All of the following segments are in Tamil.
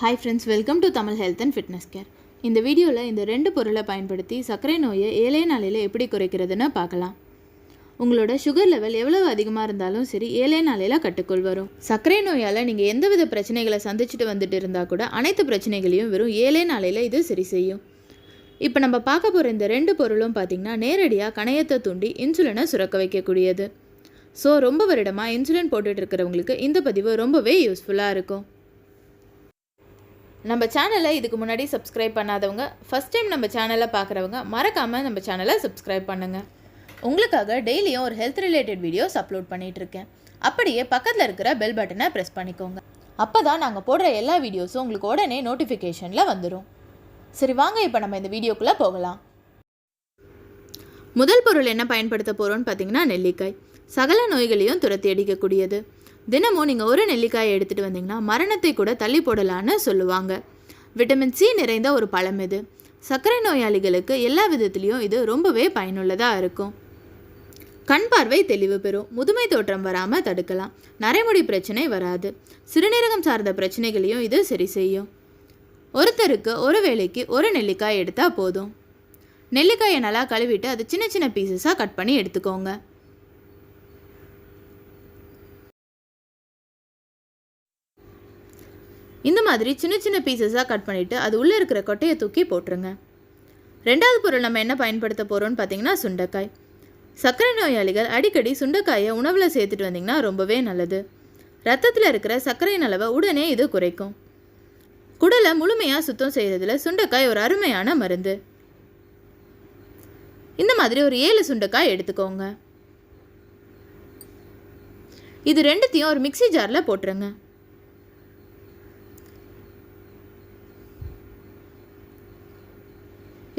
Hi friends welcome to Tamil health and fitness care இந்த வீடியோவில் இந்த ரெண்டு பொருளை பயன்படுத்தி சர்க்கரை நோயை ஏழே நாளையில் எப்படி குறைக்கிறதுன்னு பார்க்கலாம். உங்களோட சுகர் லெவல் எவ்வளவு அதிகமாக இருந்தாலும் சரி ஏழே நாளையில் கட்டுக்குள் வரும். சர்க்கரை நோயால் நீங்கள் எந்தவித பிரச்சனைகளை சந்திச்சுட்டு வந்துட்டு இருந்தால் கூட அனைத்து பிரச்சனைகளையும் வெறும் ஏழே நாளையில் இது சரி செய்யும். இப்போ நம்ம பார்க்க போகிற இந்த ரெண்டு பொருளும் பார்த்திங்கன்னா நேரடியாக கணையத்தை தூண்டி இன்சுலினை சுரக்க வைக்கக்கூடியது. ஸோ ரொம்ப வருடமாக இன்சுலின் போட்டுட்டு இருக்கிறவங்களுக்கு இந்த பதிவு ரொம்பவே யூஸ்ஃபுல்லாக இருக்கும். நம்ம சேனலை இதுக்கு முன்னாடி சப்ஸ்கிரைப் பண்ணாதவங்க ஃபஸ்ட் டைம் நம்ம சேனலை பார்க்குறவங்க மறக்காமல் நம்ம சேனலை சப்ஸ்கிரைப் பண்ணுங்கள் உங்களுக்காக டெய்லியும் ஒரு ஹெல்த் ரிலேட்டட் வீடியோஸ் அப்லோட் பண்ணிகிட்ருக்கேன் அப்படியே பக்கத்தில் இருக்கிற பெல் பட்டனை ப்ரெஸ் பண்ணிக்கோங்க. அப்போ தான் நாங்கள் போடுற எல்லா வீடியோஸும் உங்களுக்கு உடனே நோட்டிஃபிகேஷனில் வந்துடும் சரி வாங்க இப்போ நம்ம இந்த வீடியோக்குள்ளே போகலாம். முதல் பொருள் என்ன பயன்படுத்த போகிறோன்னு பார்த்தீங்கன்னா நெல்லிக்காய். சகல நோய்களையும் துரத்தி அடிக்கக்கூடியது. தினமும் நீங்கள் ஒரு நெல்லிக்காயை எடுத்துகிட்டு வந்தீங்கன்னா மரணத்தை கூட தள்ளி போடலான்னு சொல்லுவாங்க. விட்டமின் சி நிறைந்த ஒரு பழம் இது. சர்க்கரை நோயாளிகளுக்கு எல்லா விதத்துலேயும் இது ரொம்பவே பயனுள்ளதாக இருக்கும். கண் பார்வை தெளிவு பெறும். முதுமை தோற்றம் வராமல் தடுக்கலாம். நரைமுடி பிரச்சனை வராது. சிறுநீரகம் சார்ந்த பிரச்சனைகளையும் இது சரி செய்யும். ஒருத்தருக்கு ஒரு வேளைக்கு ஒரு நெல்லிக்காய் எடுத்தால் போதும். நெல்லிக்காயை நல்லா கழுவிட்டு அது சின்ன சின்ன பீசஸாக கட் பண்ணி எடுத்துக்கோங்க. இந்த மாதிரி சின்ன சின்ன பீசஸாக கட் பண்ணிவிட்டு அது உள்ளே இருக்கிற கொட்டையை தூக்கி போட்டுருங்க. ரெண்டாவது பொருள் நம்ம என்ன பயன்படுத்த போகிறோம்னு பார்த்தீங்கன்னா சுண்டைக்காய். சர்க்கரை நோயாளிகள் அடிக்கடி சுண்டைக்காயை உணவில் சேர்த்துட்டு வந்தீங்கன்னா ரொம்பவே நல்லது. ரத்தத்தில் இருக்கிற சர்க்கரையின் அளவை உடனே இது குறைக்கும். குடலை முழுமையாக சுத்தம் செய்கிறதுல சுண்டைக்காய் ஒரு அருமையான மருந்து. இந்த மாதிரி ஒரு ஏழு சுண்டைக்காய் எடுத்துக்கோங்க. இது ரெண்டுத்தையும் ஒரு மிக்ஸி ஜாரில் போட்டுருங்க.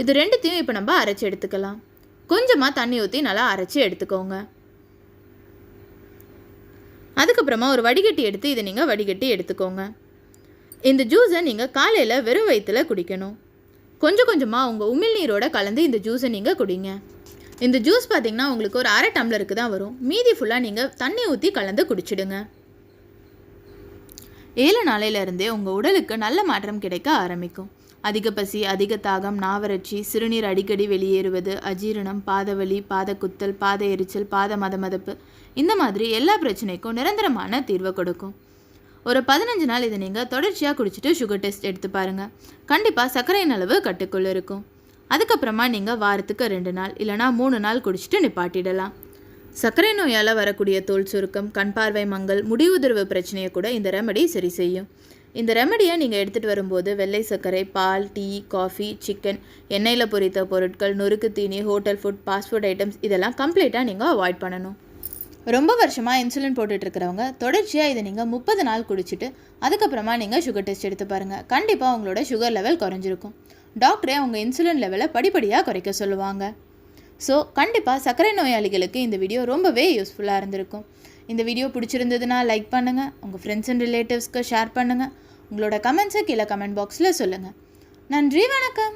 இது ரெண்டுத்தையும் இப்போ நம்ம அரைச்சி எடுத்துக்கலாம். கொஞ்சமாக தண்ணி ஊற்றி நல்லா அரைச்சி எடுத்துக்கோங்க. அதுக்கப்புறமா ஒரு வடிகட்டி எடுத்து இதை நீங்கள் வடிகட்டி எடுத்துக்கோங்க. இந்த ஜூஸை நீங்கள் காலையில் வெறும் வயிற்றில் குடிக்கணும். கொஞ்சம் கொஞ்சமாக உங்கள் உமிழ்நீரோட கலந்து இந்த ஜூஸை நீங்கள் குடிங்க. இந்த ஜூஸ் பார்த்தீங்கன்னா உங்களுக்கு ஒரு அரை டம்ளருக்கு தான் வரும். மீதி ஃபுல்லாக நீங்கள் தண்ணி ஊற்றி கலந்து குடிச்சிடுங்க. ஏழு நாளையிலேருந்தே உங்கள் உடலுக்கு நல்ல மாற்றம் கிடைக்க ஆரம்பிக்கும். அதிக பசி அதிக தாகம் நாவறட்சி சிறுநீர் அடிக்கடி வெளியேறுவது அஜீரணம் பாதவலி பாதக்குத்தல் பாத எரிச்சல் பாத மதமதப்பு இந்த மாதிரி எல்லா பிரச்சனைக்கும் நிரந்தரமான தீர்வை கொடுக்கும். ஒரு பதினஞ்சு நாள் இதை நீங்கள் தொடர்ச்சியாக குடிச்சிட்டு சுகர் டெஸ்ட் எடுத்து பாருங்கள் கண்டிப்பாக சர்க்கரையின் அளவு கட்டுக்குள்ளே இருக்கும். அதுக்கப்புறமா நீங்கள் வாரத்துக்கு ரெண்டு நாள் இல்லைனா மூணு நாள் குடிச்சிட்டு நிப்பாட்டிடலாம். சர்க்கரை நோயால் வரக்கூடிய தோல் சுருக்கம் கண் பார்வை மங்கல் முடிவுதிர்வு பிரச்சனையை கூட இந்த ரெமடி சரி செய்யும். இந்த ரெமடியை நீங்கள் எடுத்துகிட்டு வரும்போது வெள்ளை சர்க்கரை பால் டீ காஃபி சிக்கன் எண்ணெயில் பொரித்த பொருட்கள் நொறுக்கு தீனி hotel food fast food items இதெல்லாம் கம்ப்ளீட்டாக நீங்கள் அவாய்ட் பண்ணணும். ரொம்ப வருஷமாக இன்சுலின் போட்டுட்ருக்கிறவங்க தொடர்ச்சியாக இதை நீங்கள் முப்பது நாள் குடிச்சிட்டு அதுக்கப்புறமா நீங்கள் சுகர் டெஸ்ட் எடுத்து பாருங்கள் கண்டிப்பாக உங்களோட சுகர் லெவல் குறைஞ்சிருக்கும். டாக்டரே உங்கள் இன்சுலின் லெவலை படிப்படியாக குறைக்க சொல்லுவாங்க. ஸோ கண்டிப்பாக சர்க்கரை நோயாளிகளுக்கு இந்த வீடியோ ரொம்பவே யூஸ்ஃபுல்லாக இருந்திருக்கும். இந்த வீடியோ பிடிச்சிருந்ததுன்னா லைக் பண்ணுங்கள் உங்கள் ஃப்ரெண்ட்ஸ் அண்ட் ரிலேட்டிவ்ஸ்க்கு ஷேர் பண்ணுங்கள் உங்களோட கமெண்ட்ஸை கீழே கமெண்ட் பாக்ஸில் சொல்லுங்கள் நன்றி வணக்கம்.